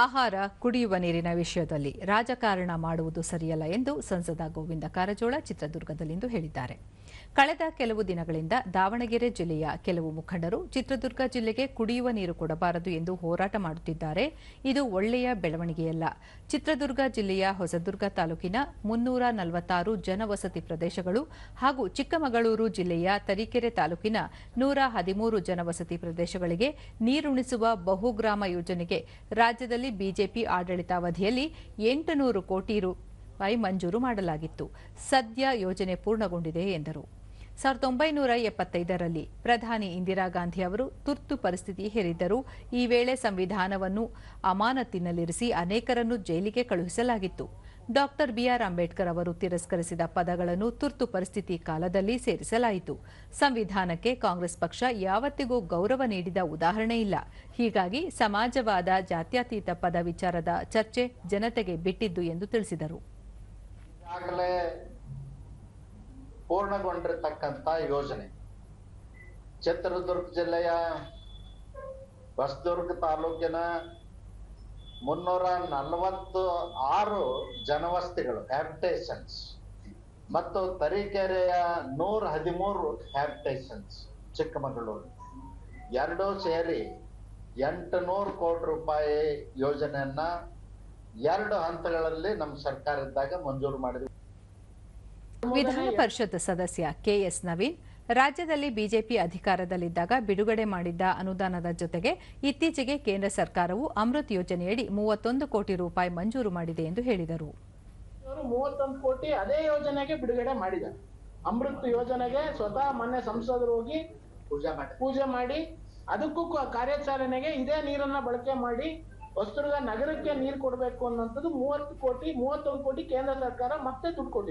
ಆಹಾರ ಕುಡಿಯುವ ನೀರಿನ ವಿಷಯದಲ್ಲಿ ರಾಜಕಾರಣ ಮಾಡುವುದು ಸರಿಯಲ್ಲ ಎಂದು ಸಂಸದ ಗೋವಿಂದ ಕಾರಜೋಳ ಚಿತ್ರದುರ್ಗದಲ್ಲಿಂದು ಹೇಳಿದ್ದಾರೆ. ಕಳೆದ ಕೆಲವು ದಿನಗಳಿಂದ ದಾವಣಗೆರೆ ಜಿಲ್ಲೆಯ ಕೆಲವು ಮುಖಂಡರು ಚಿತ್ರದುರ್ಗ ಜಿಲ್ಲೆಗೆ ಕುಡಿಯುವ ನೀರು ಕೊಡಬಾರದು ಎಂದು ಹೋರಾಟ ಮಾಡುತ್ತಿದ್ದಾರೆ. ಇದು ಒಳ್ಳೆಯ ಬೆಳವಣಿಗೆಯಲ್ಲ. ಚಿತ್ರದುರ್ಗ ಜಿಲ್ಲೆಯ ಹೊಸದುರ್ಗ ತಾಲೂಕಿನ ಮುನ್ನೂರ ನಲವತ್ತಾರು ಜನವಸತಿ ಪ್ರದೇಶಗಳು ಹಾಗೂ ಚಿಕ್ಕಮಗಳೂರು ಜಿಲ್ಲೆಯ ತರೀಕೆರೆ ತಾಲೂಕಿನ ನೂರ ಹದಿಮೂರು ಜನವಸತಿ ಪ್ರದೇಶಗಳಿಗೆ ನೀರುಣಿಸುವ ಬಹುಗ್ರಾಮ ಯೋಜನೆಗೆ ರಾಜ್ಯದಲ್ಲಿ ಬಿಜೆಪಿ ಆಡಳಿತಾವಧಿಯಲ್ಲಿ ಎಂಟುನೂರು ಕೋಟಿ ರೂಪಾಯಿ ಮಂಜೂರು ಮಾಡಲಾಗಿತ್ತು. ಸದ್ಯ ಯೋಜನೆ ಪೂರ್ಣಗೊಂಡಿದೆ ಎಂದರು. ಸಾವಿರದ ಒಂಬೈನೂರ ಎಪ್ಪತ್ತೈದರಲ್ಲಿ ಪ್ರಧಾನಿ ಇಂದಿರಾ ಗಾಂಧಿ ಅವರು ತುರ್ತು ಪರಿಸ್ಥಿತಿ ಹೇರಿದ್ದರು ಈ ವೇಳೆ ಸಂವಿಧಾನವನ್ನು ಅಮಾನತಿನಲ್ಲಿರಿಸಿ ಅನೇಕರನ್ನು ಜೈಲಿಗೆ ಕಳುಹಿಸಲಾಗಿತ್ತು. ಡಾಕ್ಟರ್ ಬಿಆರ್ ಅಂಬೇಡ್ಕರ್ ಅವರು ತಿರಸ್ಕರಿಸಿದ ಪದಗಳನ್ನು ತುರ್ತು ಪರಿಸ್ಥಿತಿ ಕಾಲದಲ್ಲಿ ಸೇರಿಸಲಾಯಿತು. ಸಂವಿಧಾನಕ್ಕೆ ಕಾಂಗ್ರೆಸ್ ಪಕ್ಷ ಯಾವತ್ತಿಗೂ ಗೌರವ ನೀಡಿದ ಉದಾಹರಣೆ ಇಲ್ಲ. ಹೀಗಾಗಿ ಸಮಾಜವಾದ ಜಾತ್ಯತೀತ ಪದ ವಿಚಾರದ ಚರ್ಚೆ ಜನತೆಗೆ ಬಿಟ್ಟಿದ್ದು ಎಂದು ತಿಳಿಸಿದರು. ಪೂರ್ಣಗೊಂಡಿರ್ತಕ್ಕಂಥ ಯೋಜನೆ. ಚಿತ್ರದುರ್ಗ ಜಿಲ್ಲೆಯ ಹೊಸದುರ್ಗ ತಾಲೂಕಿನ ಮುನ್ನೂರ ನಲವತ್ತು ಆರು ಜನವಸತಿಗಳು, ಹ್ಯಾಬಿಟೇಷನ್ಸ್, ಮತ್ತು ತರೀಕೆರೆಯ ನೂರ ಹದಿಮೂರು ಹ್ಯಾಬಿಟೇಷನ್ಸ್, ಚಿಕ್ಕಮಗಳೂರು. ಎರಡೂ ಸೇರಿ ಎಂಟುನೂರು ಕೋಟಿ ರೂಪಾಯಿ ಯೋಜನೆಯನ್ನ ಎರಡು ಹಂತಗಳಲ್ಲಿ ನಮ್ಮ ಸರ್ಕಾರ ಇದ್ದಾಗ ಮಂಜೂರು ಮಾಡಿದ್ವಿ. ವಿಧಾನ ಪರಿಷತ್ ಸದಸ್ಯ ಕೆಎಸ್ ನವೀನ್ ರಾಜ್ಯದಲ್ಲಿ ಬಿಜೆಪಿ ಅಧಿಕಾರದಲ್ಲಿದ್ದಾಗ ಬಿಡುಗಡೆ ಮಾಡಿದ್ದ ಅನುದಾನದ ಜೊತೆಗೆ ಇತ್ತೀಚೆಗೆ ಕೇಂದ್ರ ಸರ್ಕಾರವು ಅಮೃತ್ ಯೋಜನೆಯಡಿ ಮೂವತ್ತೊಂದು ಕೋಟಿ ರೂಪಾಯಿ ಮಂಜೂರು ಮಾಡಿದೆ ಎಂದು ಹೇಳಿದರು. ಮೂವತ್ತೊಂದು ಕೋಟಿ ಅದೇ ಯೋಜನೆಗೆ ಬಿಡುಗಡೆ ಮಾಡಿದ್ದಾರೆ. ಅಮೃತ್ ಯೋಜನೆಗೆ ಸ್ವತಃ ಮೊನ್ನೆ ಸಂಸದರು ಹೋಗಿ ಪೂಜೆ ಮಾಡಿ ಪೂಜೆ ಮಾಡಿ ಅದಕ್ಕೂ ಕಾರ್ಯಾಚರಣೆಗೆ ಇದೇ ನೀರನ್ನ ಬಳಕೆ ಮಾಡಿ ಹೊಸದುರ್ಗ ನಗರಕ್ಕೆ ನೀರು ಕೊಡಬೇಕು ಅನ್ನೋಂಥದ್ದು ಮೂವತ್ತು ಕೋಟಿ ಮೂವತ್ತೊಂದು ಕೋಟಿ ಕೇಂದ್ರ ಸರ್ಕಾರ ಮತ್ತೆ ದುಡ್ಡು ಕೊಟ್ಟಿದೆ.